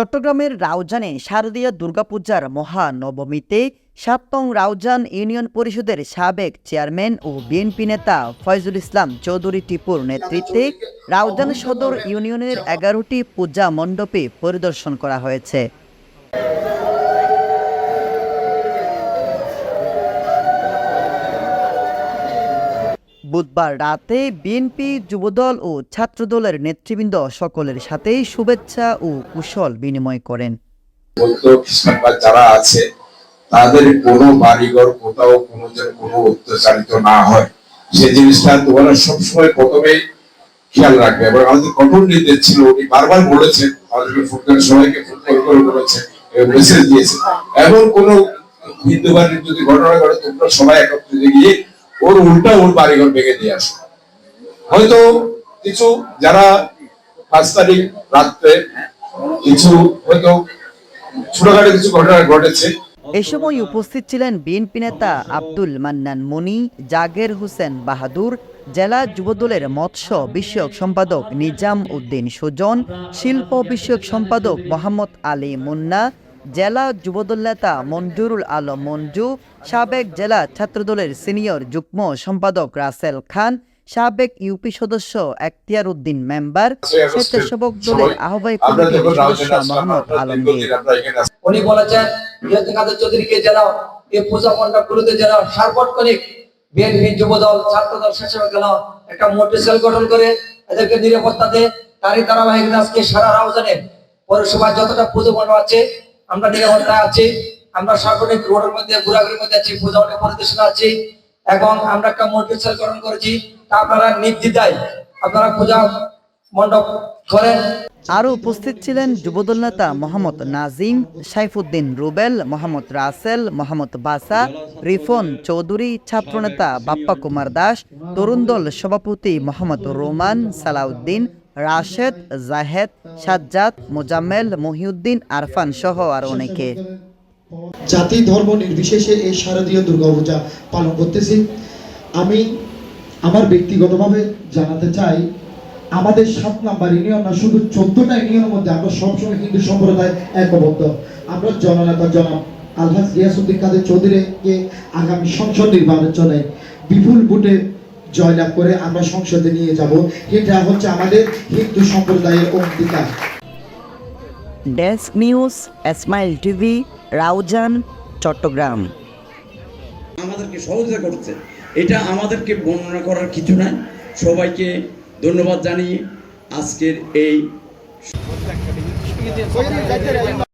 চট্টগ্রামের রাউজানে শারদীয় দুর্গাপূজার মহানবমীতে সাতং রাউজান ইউনিয়ন পরিষদের সাবেক চেয়ারম্যান ও বিএনপি নেতা ফয়জুল ইসলাম চৌধুরী টিপুর নেতৃত্বে রাউজান সদর ইউনিয়নের এগারোটি পূজা মণ্ডপে পরিদর্শন করা হয়েছে। বুধবার রাতে বিএনপি, যুবদল ও ছাত্রদলের নেতৃবৃন্দ সকলের সাথেই শুভেচ্ছা ও কুশল বিনিময় করেন। যারা আছে, তাদের কোনো বাড়িঘর কোথাও কোনো কোনো অত্যাচারিত না হয়। সেই জিনিসটা তোমরা সবসময় প্রথমে খেয়াল রাখবে। এবং আমাদের কঠোর নির্দেশ ছিল, উনি বারবার বলেছেন সবাইকে করে বলেছেন মেসেজ দিয়েছে এমন কোন হিন্দু বাড়ির যদি ঘটনা ঘটে, তোমরা সবাই একত্রিত গিয়ে ওর উল্টা ওর বাড়িঘর ভেঙে দিয়ে আসো। হয়তো কিছু যারা পাঁচ তারিখ, রাত্রে কিছু হয়তো ছোটখাটো কিছু ঘটনা ঘটেছে। এ সময় উপস্থিত ছিলেন বিএনপি নেতা আব্দুল মান্নান মনি, জাগের হোসেন বাহাদুর, জেলা যুবদলের মৎস্য বিষয়ক সম্পাদক নিজাম উদ্দিন সুজন, শিল্প বিষয়ক সম্পাদক মোহাম্মদ আলী মুন্না জেলা যুবদল নেতা মঞ্জুরুল আলম মঞ্জু সাবেক জেলা ছাত্রদলের সিনিয়র যুগ্ম সম্পাদক রাসেল খান সাবেক ইউপি সদস্য এখতিয়ার উদ্দিন মেম্বার স্বেচ্ছাসেবক দলের আহ্বায়ক কমিটির সদস্য মোহাম্মদ আলমগীর। উনি বলেছেন কাদের চৌধুরীকে যেন এই পূজা মণ্ডপগুলোতে সার্বক্ষণিক বিএনপি যুবদল ছাত্রদল স্বেচ্ছাসেবক একটা গঠন করে এদেরকে নিরাপত্তা দেয় তারই ধারাবাহিকতা আজকে সারা রাউজানে পৌরসভায় যতটা পুজো মণ্ডপ আছে আমরা নিরাপত্তায় আছি, আমরা সার্বজনিক রোডের মধ্যে, ঘোরাঘুরির মধ্যে আছি পূজা মণ্ডপ পরিদর্শনে আছি এবং আমরা একটা মোটরসাইকেল গঠন করেছি। তা আপনারা নির্দ্বিধায় আপনারা পূজা মণ্ডপ করেন। আরও উপস্থিত ছিলেন যুবদল নেতা মোহাম্মদ নাজিম, সাইফুদ্দিন রুবেল, মোহাম্মদ রাসেল, মোহাম্মদ বাসা, রিফন চৌধুরী, ছাত্রনেতা বাপ্পা কুমার দাস, তরুণ দল সভাপতি মোহাম্মদ রোমান সালাউদ্দিন রাশেদ, জাহেদ, সাজ্জাদ, মোজাম্মেল, মহিউদ্দিন, আরফান সহ আর অনেকে। জাতি, ধর্ম নির্বিশেষে এই শারদীয় দুর্গাপূজা পালন করতেছি। আমি আমার ব্যক্তিগতভাবে জানাতে চাই, আমাদের সাত নাম্বার ইউনিয়ন না, শুধু চোদ্দটা ইউনিয়নের মধ্যে আমরা সবসময় হিন্দু সম্প্রদায় একবদ্ধ। আমরা জননেতা জনাব আলহাজ গিয়াসুদ্দিন কাদের চৌধুরীকে আগামী সংসদ নির্বাচনে বিপুল ভোটে জয়লাভ করে আমরা সংসদে নিয়ে যাব। এটা হচ্ছে আমাদের হিন্দু সম্প্রদায়ের অঙ্গীকার। Desk news Esmail TV Raozan Chattogram. আমাদেরকে সহযোগিতা করছে। এটা আমাদেরকে বর্ণনা করার কিছু নাই সবাইকে ধন্যবাদ জানিয়ে আজকের এই